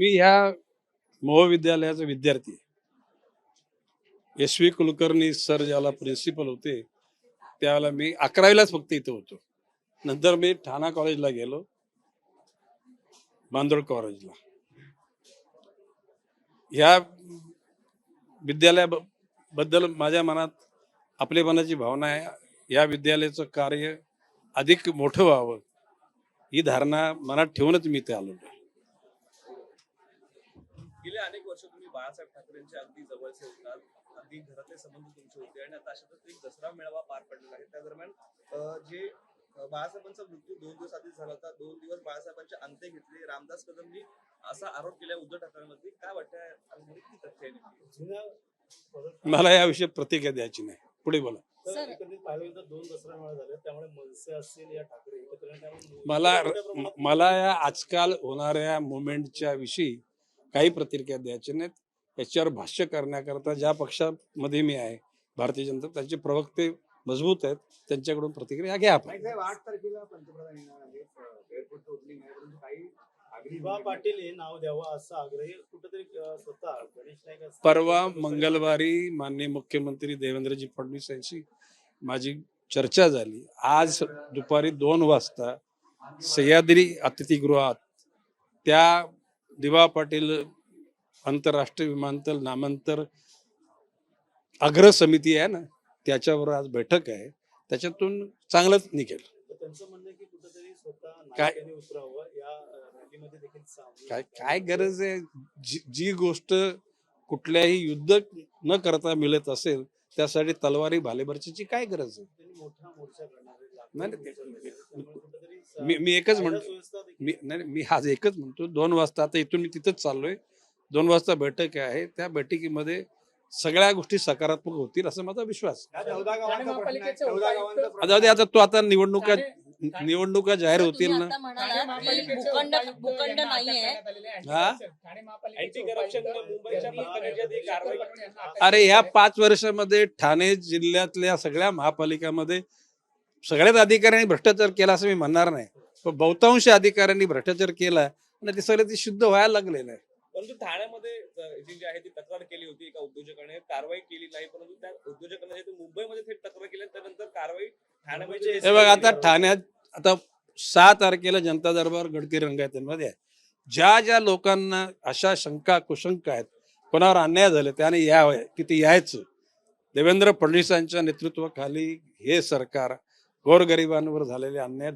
मी ह्या महाविद्यालयाचा विद्यार्थी आहे. एस व्ही कुलकर्णी सर ज्याला प्रिन्सिपल होते त्यावेळेला मी अकरावीलाच फक्त इथं होतो. नंतर मी ठाणा कॉलेजला गेलो बांदोड कॉलेजला ह्या विद्यालयाबद्दल माझ्या मनात आपलेपणाची भावना आहे. या विद्यालयाचं कार्य अधिक मोठं व्हावं ही धारणा मनात ठेवूनच मी ते आलो गेले अनेक वर्ष तुम्ही बाळासाहेब ठाकरेंचे अगदी जवळचे होतात. अगदी घरातले संबंध तुमचे होते आणि आता अशातच एक दसरा मेळावा पार पडलेला आहे. त्या दरम्यान जे बाळासाहेबांचा मृत्यू दोन दिवस आधी झाला होता. दोन दिवस बाळासाहेबांचे अंत्य घेतले. रामदास कदमनी असा आरोप केला उद्धव ठाकरेंवरती. काय नेमकी? मला याविषयी प्रतिक्रिया द्यायची नाही. पुढे बोला. मला मला या आजकाल होणाऱ्या मुवमेंटच्या विषयी काही प्रतिक्रिया द्यायची नाहीत. याच्यावर भाष्य करण्याकरता ज्या पक्षामध्ये मी आहे भारतीय जनता त्याचे प्रवक्ते मजबूत आहेत. त्यांच्याकडून प्रतिक्रिया घ्या आपण. नाही साहेब आठ तारखेला पंतप्रधान येणार आहेत. एअरपोर्टचं ओपनिंग आहे परंतु काही आगरी विभा पाटील हे नाव द्यावं असं आग्रही कुठेतरी अं, स्वतः गणेश नाईक असतील, परवा मंगळवारी माननीय मुख्यमंत्री देवेंद्रजी फडणवीस यांची माझी चर्चा झाली. आज दुपारी दोन वाजता सह्याद्री अतिथीगृहात त्या दिवा पाटील आंतरराष्ट्रीय विमानतळ नामांतर अग्र समिती आहे ना त्याच्यावर आज बैठक आहे. त्याच्यातून चांगलंच निघेल. तर त्यांचं म्हणणं आहे की कुठेतरी स्वतः काय- काय काय गरज आहे? जी जी गोष्ट कुठल्याही युद्ध न करता मिळत असेल त्यासाठी तलवारी भालेबरची काय गरज आहे? मी मी एकच म्हणतो मी नाही मी आज एकच म्हणतो. दोन वाजता आता इथून मी तिथंच चाललोय. दोन वाजता बैठक आहे. त्या बैठकीमध्ये सगळ्या गोष्टी सकारात्मक होतील असं माझा विश्वास आता तो आता निवडणुका निवडणुका जाहीर होतील ना. भूखंड भूखंड नाहीये. हा? अरे ह्या पाच वर्षामध्ये ठाणे जिल्ह्यातल्या सगळ्या महापालिकामध्ये सगळ्याच अधिकाऱ्यांनी भ्रष्टाचार केला असं मी म्हणणार नाही. पण बहुतांश अधिकाऱ्यांनी भ्रष्टाचार केला आणि ते सगळं ते शुद्ध व्हायला लागलेलं आहे परंतु ठाण्यामध्ये अं, जी जी आहे ती तक्रार केली होती एका उद्योजकाने. कारवाई केली नाही परंतु त्या उद्योजकाने जे ते मुंबईमध्ये थेट तक्रार केली त्यानंतर कारवाई ठाण्यामध्ये हे बघ आता ठाण्यात आता सहा तारखेला जनता दरबार गडकरी रंगायतमध्ये आहे ज्या ज्या लोकांना अशा शंका कुशंका आहेत कोणावर अन्याय झाले त्याने या किती यायचं. देवेंद्र फडणवीसांच्या नेतृत्वाखाली हे सरकार गोरगरिबांवर झालेले अन्याय